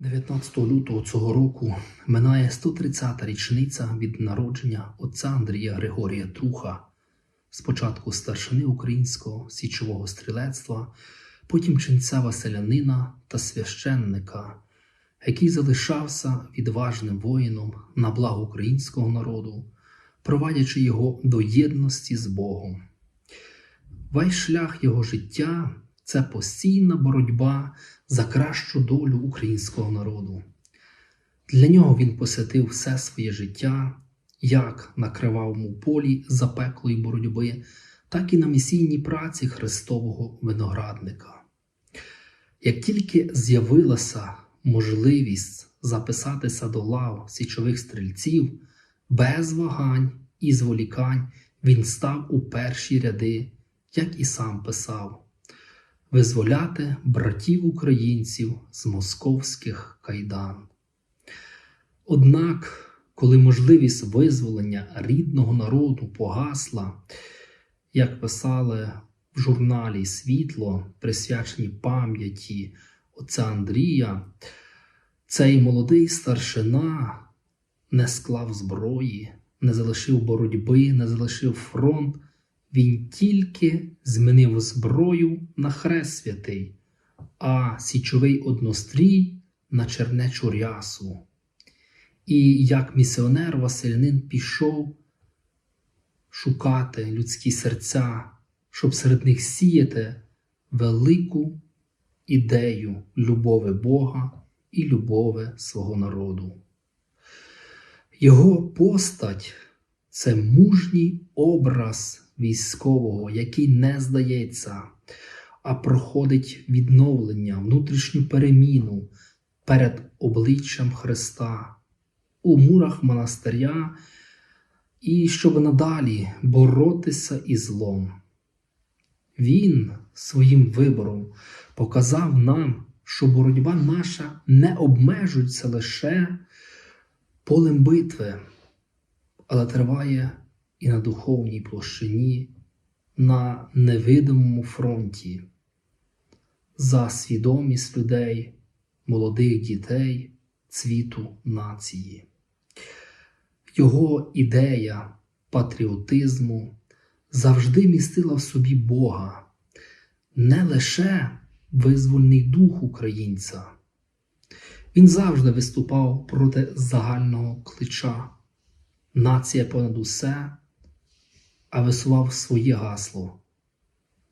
19 лютого цього року минає 130-та річниця від народження отця Андрія Григорія Труха, спочатку старшини українського січового стрілецтва, потім ченця Василянина та священника, який залишався відважним воїном на благо українського народу, провадячи його до єдності з Богом. Весь шлях його життя це постійна боротьба за кращу долю українського народу. Для нього він посвятив все своє життя як на кривавому полі запеклої боротьби, так і на місійній праці Христового виноградника. Як тільки з'явилася можливість записатися до лав січових стрільців, без вагань і зволікань він став у перші ряди, як і сам писав визволяти братів українців з московських кайдан. Однак, коли можливість визволення рідного народу погасла, як писали в журналі Світло, присвячені пам'яті отця Андрія, цей молодий старшина не склав зброї, не залишив боротьби, не залишив фронт. Він тільки змінив зброю на хрест святий, а січовий однострій на чернечу рясу. І як місіонер Василянин пішов шукати людські серця, щоб серед них сіяти велику ідею любови Бога і любови свого народу. Його постать це мужній образ військового, який не здається, а проходить відновлення, внутрішню переміну перед обличчям Христа у мурах монастиря, і щоб надалі боротися із злом. Він своїм вибором показав нам, що боротьба наша не обмежується лише полем битви, але триває і на духовній площині, на невидимому фронті, за свідомість людей, молодих дітей, цвіту нації. Його ідея патріотизму завжди містила в собі Бога, не лише визвольний дух українця. Він завжди виступав проти загального клича. Нація понад усе, а висував своє гасло.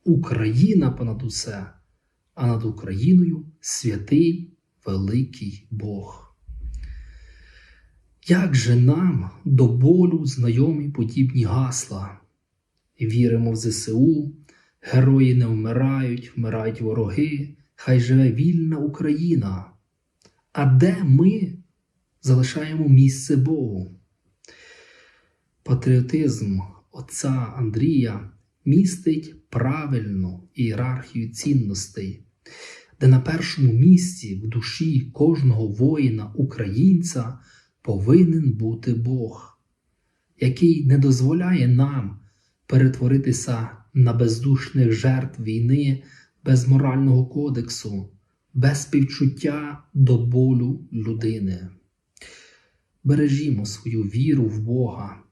Україна понад усе, а над Україною святий великий Бог. Як же нам до болю знайомі подібні гасла? Віримо в ЗСУ, герої не вмирають, вмирають вороги, хай живе вільна Україна. А де ми залишаємо місце Богу? Патріотизм отця Андрія містить правильну ієрархію цінностей, де на першому місці в душі кожного воїна-українця повинен бути Бог, який не дозволяє нам перетворитися на бездушних жертв війни без морального кодексу, без співчуття до болю людини. Бережімо свою віру в Бога.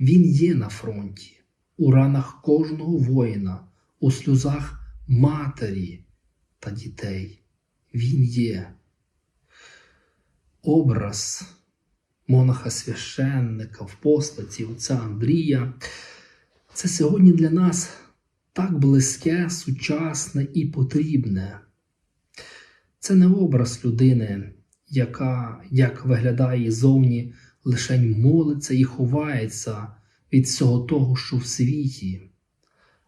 Він є на фронті, у ранах кожного воїна, у сльозах матері та дітей. Він є. Образ монаха священника в постаті отця Андрія. Це сьогодні для нас так близьке, сучасне і потрібне. Це не образ людини, яка, як виглядає зовні, лише молиться і ховається від всього того, що в світі,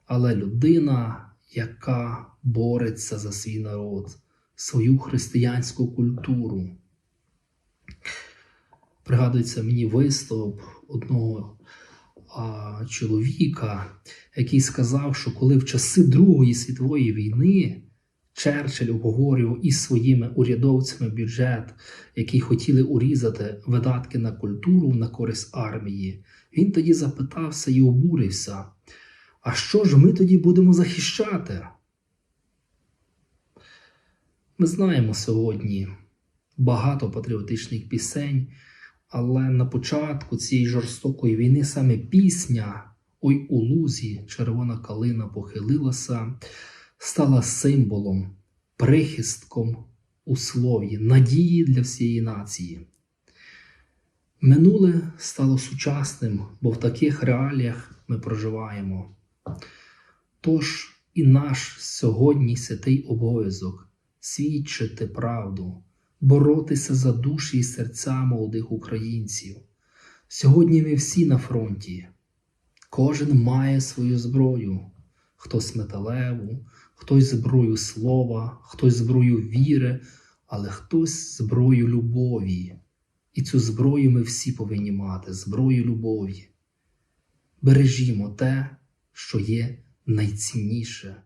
але людина, яка бореться за свій народ, свою християнську культуру. Пригадується мені виступ одного а, чоловіка, який сказав, що коли в часи Другої світової війни Черчилль обговорював із своїми урядовцями бюджет, який хотіли урізати видатки на культуру на користь армії, він тоді запитався і обурився: а що ж ми тоді будемо захищати? Ми знаємо сьогодні багато патріотичних пісень, але на початку цієї жорстокої війни саме пісня Ой у лузі червона калина похилилася, стала символом, прихистком у слові, надії для всієї нації. Минуле стало сучасним, бо в таких реаліях ми проживаємо. Тож і наш сьогодні святий обов'язок свідчити правду, боротися за душі і серця молодих українців. Сьогодні ми всі на фронті. Кожен має свою зброю, хтось металеву, хтось зброю слова, хтось зброю віри, але хтось зброю любові. І цю зброю ми всі повинні мати зброю любові. Бережімо те, що є найцінніше